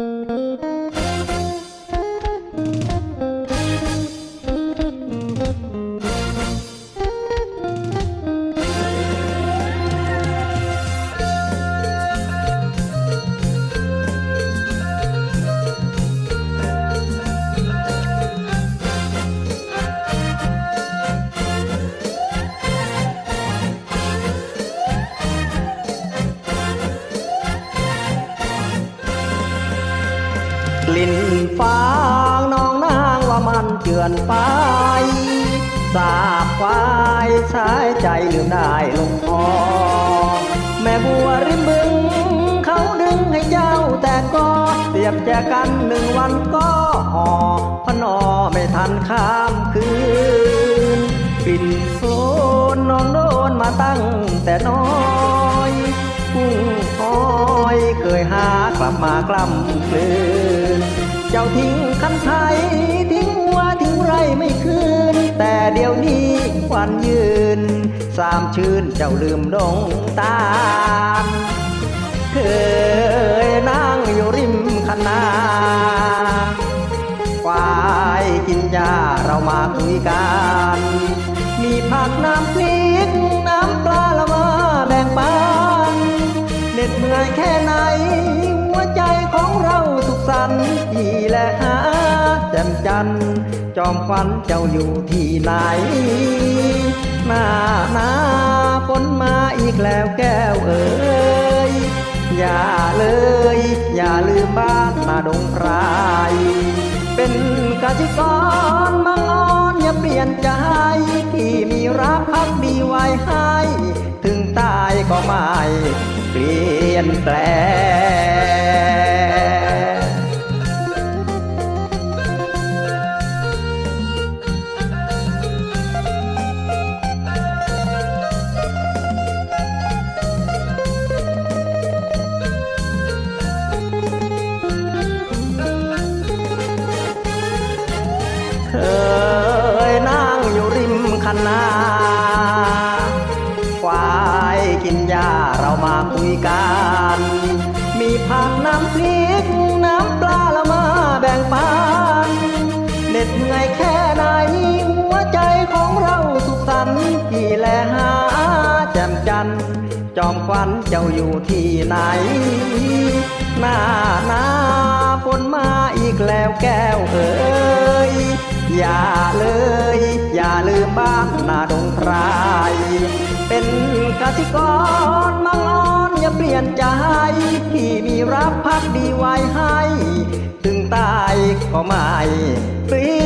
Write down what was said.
ก นเจือนไปสาบควายใช้ใจลืมได้ลงคอแม่บัวริมบึง เขาดึงให้เจ้าแต่ก็เสียบแจกันหนึ่งวันก็ห่อพนอไม่ทันข้ามคืนปิ่นโซนน้องโดนมาตั้งแต่น้อยกุ้งหอยเคยหากลับมากล้ำกลืนเจ้าทิ้งคันไทยทิ้ง เดี๋ยวนี้ควันยืน สามชื่นเจ้าลืมดงตาลเคยนั่งอยู่ริมคณาควายกินหญ้าเรามาคุยกัน มีผักน้ำพริกน้ำปลาละมาแบ่งปันเหน็ดเหนื่อยแค่ไหน หัวใจของเราสุขสันต์ที่แลหา จ่มจันทร์จอมควันเจ้าอยู่ที่ไหนหน้าหนาฝนมาอีกแล้วแก้วเอ๋ยอย่าเลย อย่าลืมบ้านนาดงพราย เป็นกสิกรมังอ่อนอย่าเปลี่ยนใจที่มีรักพักดีไว้ให้ ถึงตายก็ไม่เปลี่ยนแปลง กินหญ้าเรามาคุยกัน มีผักน้ำพริก น้ำปลาละมาแบ่งปันเหน็ดเหนื่อยแค่ไหน หัวใจของเราสุขสันต์ที่แลหาแจ่มจันทร์จอมควันเจ้าอยู่ที่ไหน หน้าหนาฝนมาอีกแล้วแก้วเอ๋ยอย่าเลย อย่าลืมบ้านนาดงพราย ก่อนมังอ่อนอย่าเปลี่ยนใจที่มีรักพักดีไว้ให้ ถึงตายก็ไม่เปลี่